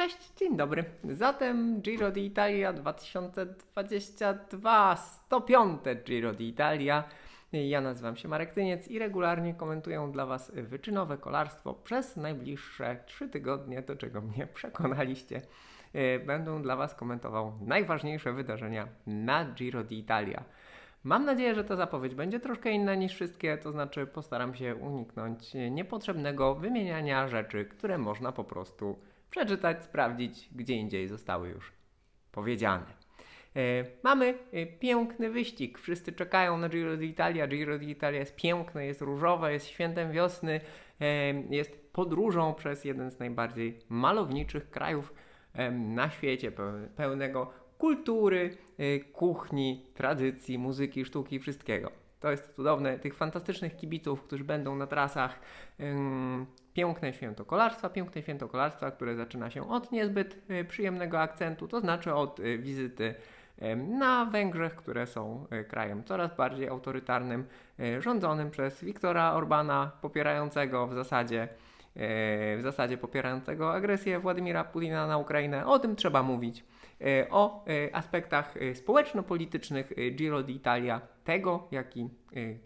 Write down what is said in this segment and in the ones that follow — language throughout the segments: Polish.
Cześć, dzień dobry. Zatem Giro d'Italia 2022, 105 Giro d'Italia. Ja nazywam się Marek Tyniec i regularnie komentuję dla Was wyczynowe kolarstwo przez najbliższe 3 tygodnie, do czego mnie przekonaliście. E, Będę dla Was komentował najważniejsze wydarzenia na Giro d'Italia. Mam nadzieję, że ta zapowiedź będzie troszkę inna niż wszystkie, to znaczy postaram się uniknąć niepotrzebnego wymieniania rzeczy, które można po prostu przeczytać, sprawdzić, gdzie indziej zostały już powiedziane. E, mamy e, piękny wyścig. Wszyscy czekają na Giro d'Italia. Giro d'Italia jest piękne, jest różowe, jest świętem wiosny, e, jest podróżą przez jeden z najbardziej malowniczych krajów na świecie, peł- pełnego kultury, kuchni, tradycji, muzyki, sztuki, wszystkiego. To jest cudowne, tych fantastycznych kibiców, którzy będą na trasach. Piękne święto kolarstwa, piękne święto kolarstwa, które zaczyna się od niezbyt y, przyjemnego akcentu, to znaczy od y, wizyty na Węgrzech, które są y, krajem coraz bardziej autorytarnym, rządzonym przez Viktora Orbana, popierającego w zasadzie w zasadzie popierającego agresję Władimira Putina na Ukrainę. O tym trzeba mówić. Y, O y, aspektach y, społeczno-politycznych Giro d'Italia, tego jak i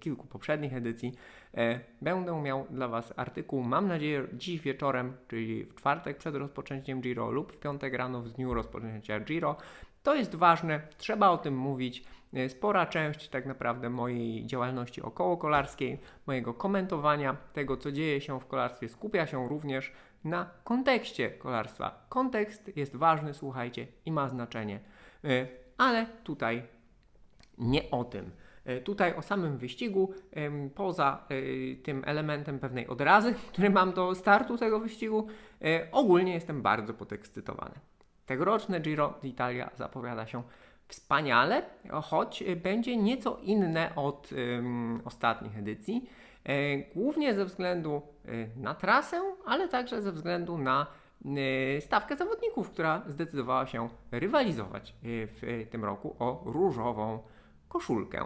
kilku poprzednich edycji, e, będę miał dla Was artykuł, mam nadzieję, dziś wieczorem, czyli w czwartek przed rozpoczęciem Giro lub w piątek rano w dniu rozpoczęcia Giro. To jest ważne, trzeba o tym mówić. E, Spora część tak naprawdę mojej działalności okołokolarskiej, mojego komentowania tego, co dzieje się w kolarstwie, skupia się również na kontekście kolarstwa. Kontekst jest ważny, słuchajcie, i ma znaczenie. E, Ale tutaj nie o tym. E, Tutaj o samym wyścigu, poza e, tym elementem pewnej odrazy, który mam do startu tego wyścigu, ogólnie jestem bardzo podekscytowany. Tegoroczne Giro d'Italia zapowiada się wspaniale, choć będzie nieco inne od ostatnich edycji. Głównie ze względu na trasę, ale także ze względu na e, stawkę zawodników, która zdecydowała się rywalizować e, w tym roku o różową koszulkę.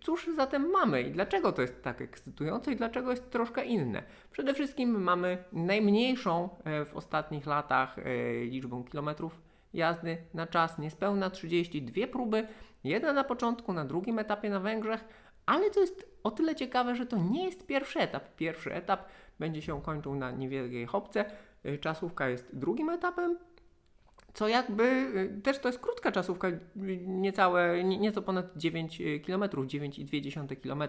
Cóż zatem mamy i dlaczego to jest tak ekscytujące i dlaczego jest troszkę inne? Przede wszystkim mamy najmniejszą e, w ostatnich latach e, liczbę kilometrów jazdy na czas, niespełna 32 próby, jedna na początku, na drugim etapie na Węgrzech, ale to jest o tyle ciekawe, że to nie jest pierwszy etap. Pierwszy etap będzie się kończył na niewielkiej hopce, e, czasówka jest drugim etapem, co jakby y, też to jest krótka czasówka, y, niecałe, nie- nieco ponad 9 km, 9,2 km.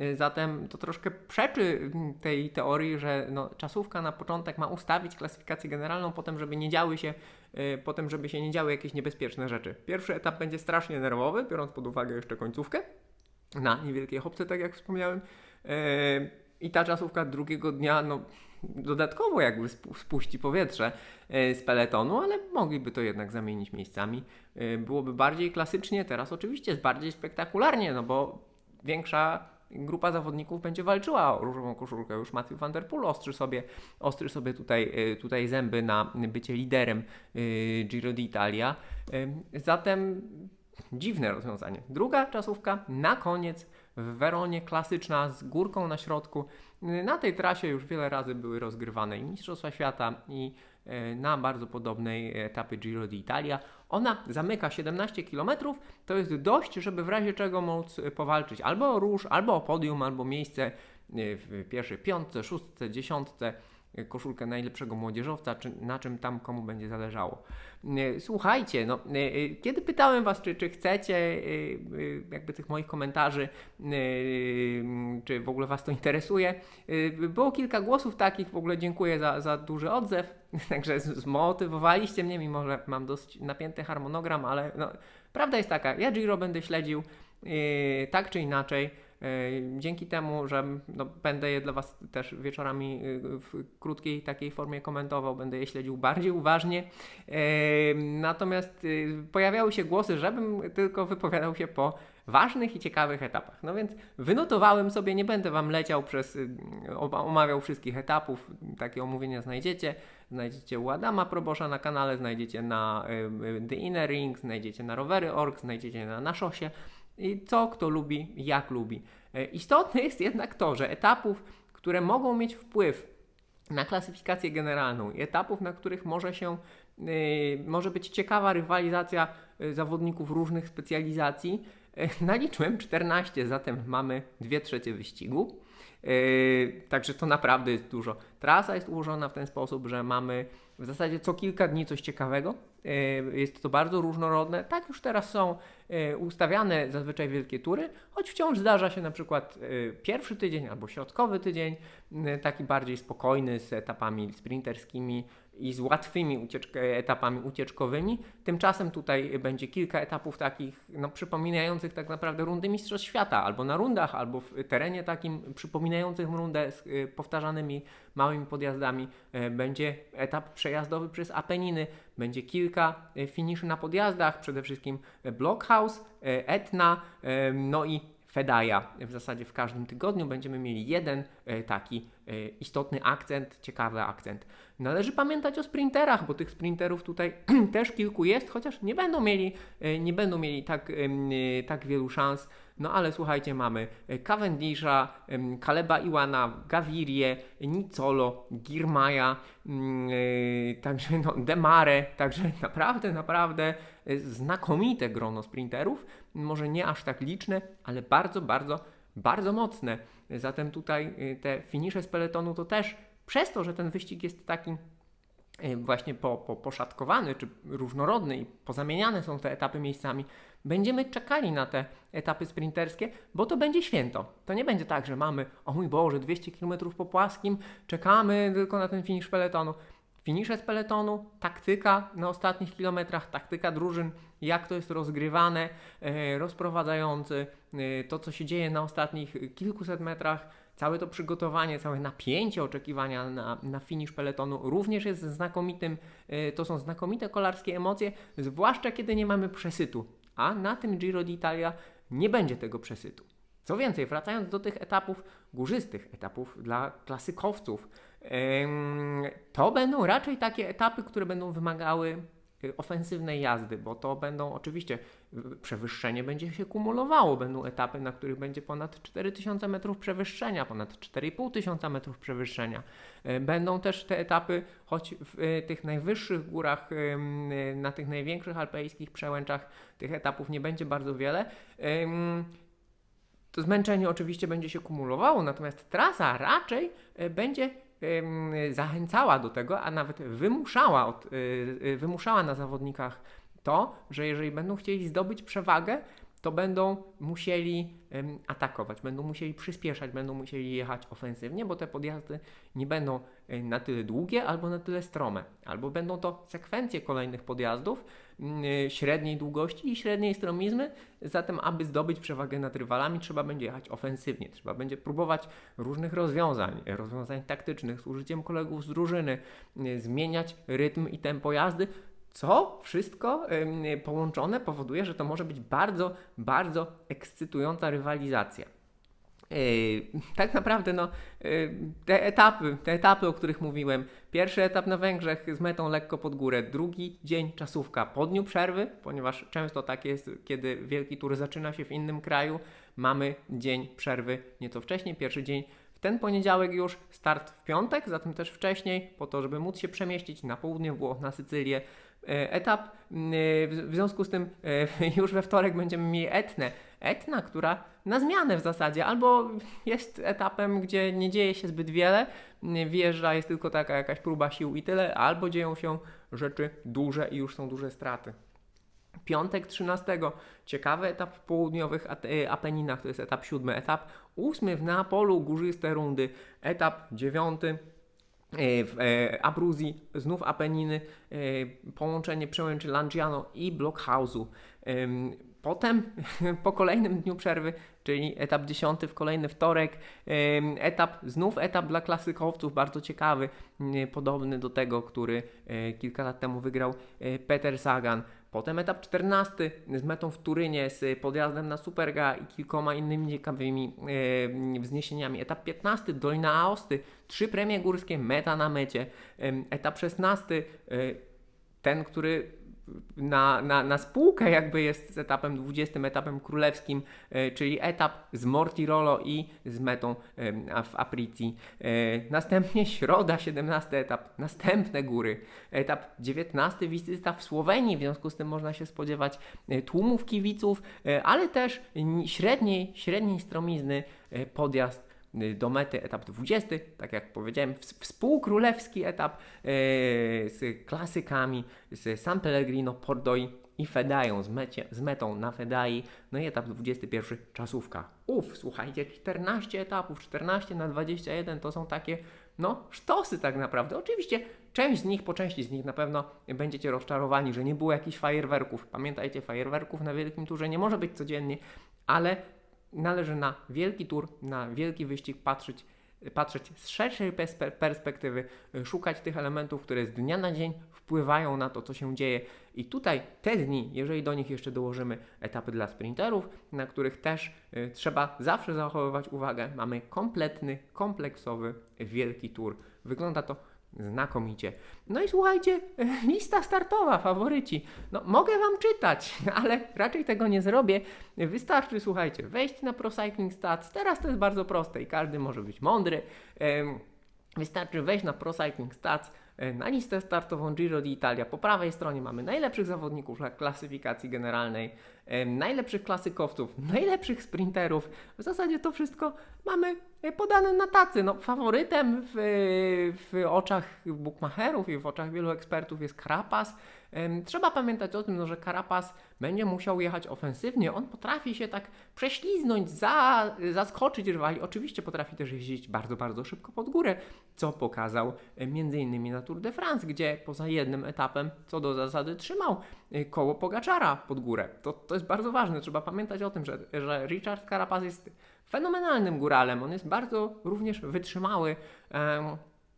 Y, Zatem to troszkę przeczy mm, tej teorii, że no, czasówka na początek ma ustawić klasyfikację generalną, potem żeby nie działy się, y, potem żeby się nie działy jakieś niebezpieczne rzeczy. Pierwszy etap będzie strasznie nerwowy, biorąc pod uwagę jeszcze końcówkę na niewielkiej hopce, tak jak wspomniałem. Y, I ta czasówka drugiego dnia, no dodatkowo jakby spu- spuści powietrze e, z peletonu, ale mogliby to jednak zamienić miejscami. E, Byłoby bardziej klasycznie, teraz oczywiście jest bardziej spektakularnie, no bo większa grupa zawodników będzie walczyła o różową koszulkę. Już Matthew Van Der Poel ostrzy sobie, ostrzy sobie tutaj, e, tutaj zęby na bycie liderem e, Giro d'Italia. E, Zatem dziwne rozwiązanie. Druga czasówka na koniec w Weronie, klasyczna z górką na środku. Na tej trasie już wiele razy były rozgrywane i Mistrzostwa Świata i e, na bardzo podobnej etapie Giro d'Italia. Ona zamyka 17 km, to jest dość, żeby w razie czego móc e, powalczyć albo o róż, albo o podium, albo miejsce e, w pierwszej piątce, szóstce, dziesiątce, koszulkę najlepszego młodzieżowca, czy na czym tam komu będzie zależało. E, Słuchajcie, no, e, e, kiedy pytałem Was, czy, czy chcecie e, e, jakby tych moich komentarzy, e, czy w ogóle Was to interesuje, e, było kilka głosów takich, w ogóle dziękuję za, za duży odzew, także zmotywowaliście mnie, mimo że mam dość napięty harmonogram, ale no, prawda jest taka, ja Giro będę śledził e, tak czy inaczej, E, Dzięki temu, że no, będę je dla Was też wieczorami y, w krótkiej takiej formie komentował, będę je śledził bardziej uważnie. E, Natomiast y, pojawiały się głosy, żebym tylko wypowiadał się po ważnych i ciekawych etapach. No więc wynotowałem sobie, nie będę Wam leciał przez, y, omawiał wszystkich etapów, takie omówienia znajdziecie. Znajdziecie u Adama Probosza na kanale, znajdziecie na The Inner Ring, znajdziecie na rowery.org, znajdziecie na Naszosie i co kto lubi, jak lubi. E, Istotne jest jednak to, że etapów, które mogą mieć wpływ na klasyfikację generalną i etapów, na których może się y, może być ciekawa rywalizacja y, zawodników różnych specjalizacji. Y, naliczyłem 14, zatem mamy 2 trzecie wyścigu. Także to naprawdę jest dużo. Trasa jest ułożona w ten sposób, że mamy w zasadzie co kilka dni coś ciekawego. Y, jest to bardzo różnorodne. Tak już teraz są y, ustawiane zazwyczaj wielkie tury, choć wciąż zdarza się na przykład y, pierwszy tydzień albo środkowy tydzień, taki bardziej spokojny z etapami sprinterskimi i z łatwymi etapami ucieczkowymi. Tymczasem tutaj będzie kilka etapów takich, no, przypominających tak naprawdę rundy Mistrzostw Świata, albo na rundach, albo w terenie takim przypominającym rundę z y, powtarzanymi małymi podjazdami. Y, Będzie etap przejazdowy przez Apeniny, będzie kilka y, finiszy na podjazdach, przede wszystkim y, Blockhouse, Etna, no i Fedaja. W zasadzie w każdym tygodniu będziemy mieli jeden e, taki e, istotny akcent, ciekawy akcent. Należy pamiętać o sprinterach, bo tych sprinterów tutaj też kilku jest, chociaż nie będą mieli, e, nie będą mieli tak, tak wielu szans. No ale słuchajcie, mamy e, Cavendisha, Kaleba Iwana, Gavirię, Nicolo, Girmaja, mm, e, także no, Demare, także naprawdę, naprawdę e, znakomite grono sprinterów. Może nie aż tak liczne, ale bardzo, bardzo, bardzo mocne. Zatem tutaj te finisze z peletonu to też przez to, że ten wyścig jest taki właśnie po, po, poszatkowany czy różnorodny i pozamieniane są te etapy miejscami, będziemy czekali na te etapy sprinterskie, bo to będzie święto. To nie będzie tak, że mamy, o mój Boże, 200 km po płaskim, czekamy tylko na ten finisz peletonu. Finisze z peletonu, taktyka na ostatnich kilometrach, taktyka drużyn, jak to jest rozgrywane, e, rozprowadzający, e, to co się dzieje na ostatnich kilkuset metrach, całe to przygotowanie, całe napięcie oczekiwania na, na finisz peletonu również jest znakomitym, e, to są znakomite kolarskie emocje, zwłaszcza kiedy nie mamy przesytu, a na tym Giro d'Italia nie będzie tego przesytu. Co więcej, wracając do tych etapów górzystych, etapów dla klasykowców, to będą raczej takie etapy, które będą wymagały ofensywnej jazdy, bo to będą oczywiście y, przewyższenie będzie się kumulowało, będą etapy, na których będzie ponad 4000 metrów przewyższenia, ponad 4500 metrów przewyższenia. Y, Będą też te etapy, choć w y, tych najwyższych górach, y, na tych największych alpejskich przełęczach tych etapów nie będzie bardzo wiele. To zmęczenie oczywiście będzie się kumulowało, natomiast trasa raczej będzie zachęcała do tego, a nawet wymuszała, y, y, wymuszała na zawodnikach to, że jeżeli będą chcieli zdobyć przewagę, to będą musieli atakować, będą musieli przyspieszać, będą musieli jechać ofensywnie, bo te podjazdy nie będą na tyle długie albo na tyle strome, albo będą to sekwencje kolejnych podjazdów mm, e, średniej długości i średniej stromizmy. Zatem, aby zdobyć przewagę nad rywalami, trzeba będzie jechać ofensywnie, trzeba będzie próbować różnych rozwiązań, rozwiązań taktycznych z użyciem kolegów z drużyny, e, zmieniać rytm i tempo jazdy, co wszystko połączone powoduje, że to może być bardzo, bardzo ekscytująca rywalizacja. Yy, tak naprawdę no, yy, te etapy, te etapy, o których mówiłem. Pierwszy etap na Węgrzech z metą lekko pod górę, drugi dzień czasówka po dniu przerwy, ponieważ często tak jest, kiedy wielki tour zaczyna się w innym kraju, mamy dzień przerwy nieco wcześniej, pierwszy dzień w ten poniedziałek już, start w piątek, zatem też wcześniej, po to, żeby móc się przemieścić na południe Włoch, na Sycylię. E, Etap, e, w związku z tym e, już we wtorek będziemy mieli Etnę. Etna, która na zmianę w zasadzie, albo jest etapem, gdzie nie dzieje się zbyt wiele, wjeżdża, jest tylko taka jakaś próba sił i tyle, albo dzieją się rzeczy duże i już są duże straty. Piątek 13. Ciekawy etap w południowych Apeninach, to jest etap siódmy. Etap ósmy w Neapolu, górzyste rundy. Etap dziewiąty w e, Abruzji, znów Apeniny, e, połączenie przełęczy Langiano i Blockhausu. Em, Potem po kolejnym dniu przerwy, czyli etap 10 w kolejny wtorek, etap, znów etap dla klasykowców, bardzo ciekawy, podobny do tego, który e, kilka lat temu wygrał e, Peter Sagan. Potem etap 14 z metą w Turynie, z podjazdem na Superga i kilkoma innymi ciekawymi e, wzniesieniami. Etap 15 Dolina Aosty, trzy premie górskie, meta na mecie. Em, etap 16 e, ten, który na, na, na spółkę jakby jest etapem 20, etapem królewskim, e, czyli etap z Mortirolo i z metą e, w Aprici. E, Następnie środa, 17 etap, następne góry. Etap 19 wizyta w Słowenii, w związku z tym można się spodziewać tłumów kibiców, ale też ni- średniej, średniej stromizny podjazd do mety etap 20, tak jak powiedziałem, ws- współkrólewski etap e, z klasykami, z San Pellegrino, Pordoi i Fedają, z, mecie, z metą na Fedai, no i etap 21, czasówka. Uff, słuchajcie, 14 etapów, 14 na 21 to są takie, no, sztosy tak naprawdę. Oczywiście część z nich, po części z nich na pewno będziecie rozczarowani, że nie było jakichś fajerwerków. Pamiętajcie, fajerwerków na Wielkim Turze nie może być codziennie, ale należy na wielki tur, na wielki wyścig patrzeć, patrzeć z szerszej perspe- perspektywy, szukać tych elementów, które z dnia na dzień wpływają na to, co się dzieje. I tutaj te dni, jeżeli do nich jeszcze dołożymy etapy dla sprinterów, na których też y, trzeba zawsze zachowywać uwagę, mamy kompletny, kompleksowy, wielki tur. Wygląda to znakomicie. No i słuchajcie, lista startowa, faworyci. No, mogę Wam czytać, ale raczej tego nie zrobię. Wystarczy, słuchajcie, wejść na Pro Cycling Stats. Teraz to jest bardzo proste i każdy może być mądry. Wystarczy wejść na Pro Cycling Stats, e, na listę startową Giro d'Italia. Po prawej stronie mamy najlepszych zawodników klasyfikacji generalnej, em, najlepszych klasykowców, najlepszych sprinterów. W zasadzie to wszystko mamy e, podane na tacy. No, faworytem w, w oczach bookmacherów i w oczach wielu ekspertów jest Carapaz. Trzeba pamiętać o tym, no, że Carapaz będzie musiał jechać ofensywnie. On potrafi się tak prześliznąć, za, zaskoczyć rywali. Oczywiście potrafi też jeździć bardzo, bardzo szybko pod górę, co pokazał e, m.in. na Tour de France, gdzie poza jednym etapem, co do zasady, trzymał e, koło Pogaczara pod górę. To, to jest bardzo ważne. Trzeba pamiętać o tym, że, że Richard Carapaz jest fenomenalnym góralem. On jest bardzo również wytrzymały.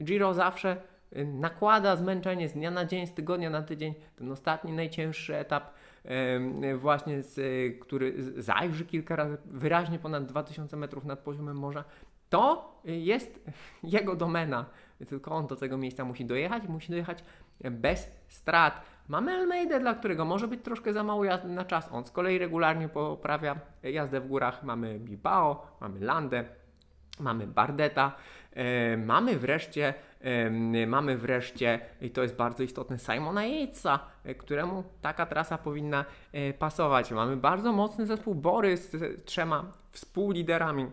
Giro zawsze nakłada zmęczenie z dnia na dzień, z tygodnia na tydzień. Ten ostatni, najcięższy etap, em, y, właśnie z, y, który zajrzy kilka razy, wyraźnie ponad 2000 metrów nad poziomem morza, to y, jest jego domena. Tylko on do tego miejsca musi dojechać musi dojechać bez strat. Mamy Almeida, dla którego może być troszkę za mało jazdy na czas. On z kolei regularnie poprawia jazdę w górach. Mamy Bilbao, mamy Landę, mamy Bardeta, mamy wreszcie, mamy wreszcie, i to jest bardzo istotne, Simona Yatesa, e, któremu taka trasa powinna e, pasować. Mamy bardzo mocny zespół Bory z, z trzema współliderami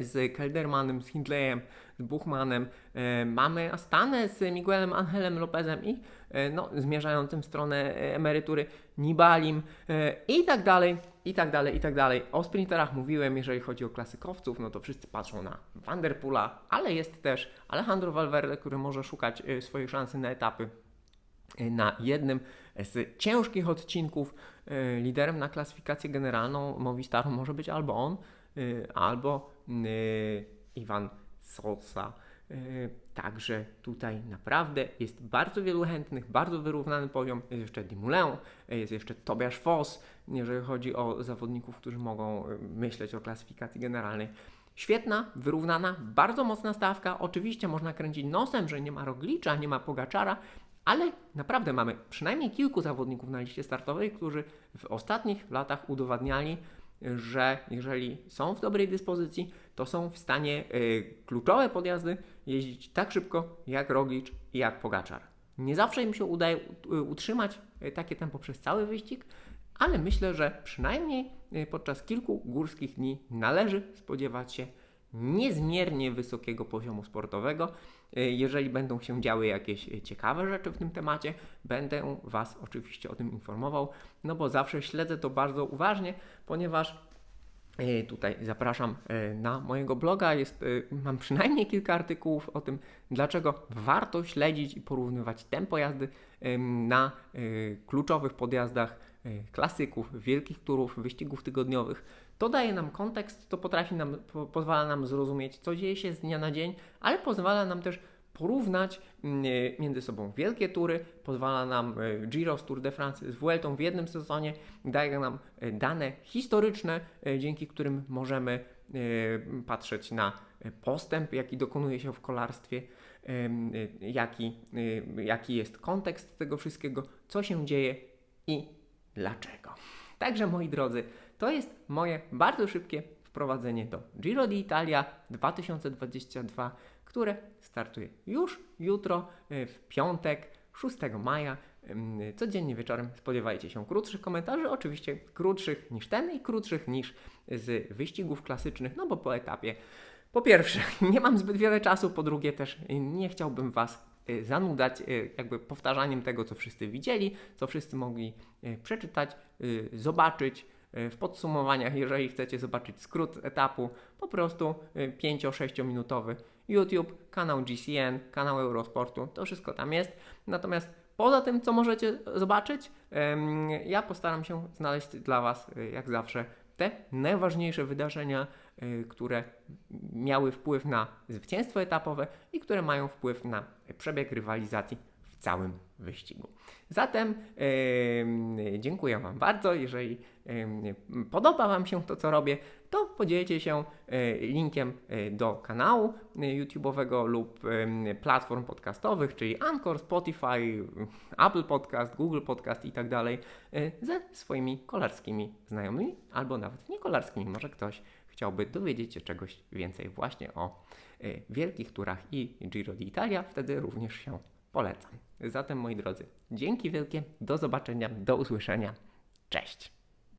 z Keldermanem, z Hindleyem, z Buchmanem. E, mamy Astanę z Miguelem Angelem Lopezem i e, no, zmierzającym w stronę e, emerytury Nibalim i tak dalej, i tak dalej, i tak dalej. O sprinterach mówiłem, jeżeli chodzi o klasykowców, no to wszyscy patrzą na Vanderpoola, ale jest też Alejandro Valverde, który może szukać swojej szansy na etapy na jednym z ciężkich odcinków. Liderem na klasyfikację generalną Movistaru może być albo on, albo e, Iwan Sosa. E, Także tutaj naprawdę jest bardzo wielu chętnych, bardzo wyrównany poziom. Jest jeszcze Dimoulin, e, jest jeszcze Tobiasz Foss, jeżeli chodzi o zawodników, którzy mogą myśleć o klasyfikacji generalnej. Świetna, wyrównana, bardzo mocna stawka. Oczywiście można kręcić nosem, że nie ma Roglicza, nie ma Pogaczara, ale naprawdę mamy przynajmniej kilku zawodników na liście startowej, którzy w ostatnich latach udowadniali, że jeżeli są w dobrej dyspozycji, to są w stanie y, kluczowe podjazdy jeździć tak szybko jak Roglicz i jak Pogaczar. Nie zawsze im się udaje y, utrzymać y, takie tempo przez cały wyścig, ale myślę, że przynajmniej podczas kilku górskich dni należy spodziewać się niezmiernie wysokiego poziomu sportowego. Y, Jeżeli będą się działy jakieś y, ciekawe rzeczy w tym temacie, będę Was oczywiście o tym informował, no bo zawsze śledzę to bardzo uważnie, ponieważ E, Tutaj zapraszam e, na mojego bloga. Jest, e, mam przynajmniej kilka artykułów o tym, dlaczego warto śledzić i porównywać tempo jazdy na e, kluczowych podjazdach e, klasyków, wielkich turów, wyścigów tygodniowych. To daje nam kontekst, to potrafi nam, po, pozwala nam zrozumieć, co dzieje się z dnia na dzień, ale pozwala nam też porównać mm, e, między sobą wielkie tury, pozwala nam e, Giro z Tour de France z Vueltą w jednym sezonie, daje nam e, dane historyczne, dzięki którym możemy patrzeć na postęp, jaki dokonuje się w kolarstwie. jaki, jaki jest kontekst tego wszystkiego, co się dzieje i dlaczego. Także moi drodzy, to jest moje bardzo szybkie wprowadzenie do Giro d'Italia 2022, które startuje już jutro, y, w piątek, 6 maja. Codziennie wieczorem spodziewajcie się krótszych komentarzy, oczywiście krótszych niż ten i krótszych niż z wyścigów klasycznych, no bo po etapie po pierwsze, nie mam zbyt wiele czasu, po drugie też nie chciałbym Was y, zanudzać y, jakby powtarzaniem tego, co wszyscy widzieli, co wszyscy mogli przeczytać, zobaczyć w podsumowaniach, jeżeli chcecie zobaczyć skrót etapu, po prostu 5-6 minutowy YouTube, kanał GCN, kanał Eurosportu, to wszystko tam jest. Natomiast poza tym, co możecie zobaczyć, ja postaram się znaleźć dla Was, y, jak zawsze, te najważniejsze wydarzenia, y, które miały wpływ na zwycięstwo etapowe i które mają wpływ na przebieg rywalizacji całym wyścigu. Zatem em, dziękuję Wam bardzo. Jeżeli em, podoba Wam się to, co robię, to podzielcie się e, linkiem e, do kanału e, YouTube'owego lub em, platform podcastowych, czyli Anchor, Spotify, Apple Podcast, Google Podcast i tak dalej, ze swoimi kolarskimi znajomymi, albo nawet niekolarskimi. Może ktoś chciałby dowiedzieć się czegoś więcej właśnie o e, wielkich turach i Giro d'Italia, wtedy również się polecam. Zatem moi drodzy, dzięki wielkie, do zobaczenia, do usłyszenia. Cześć!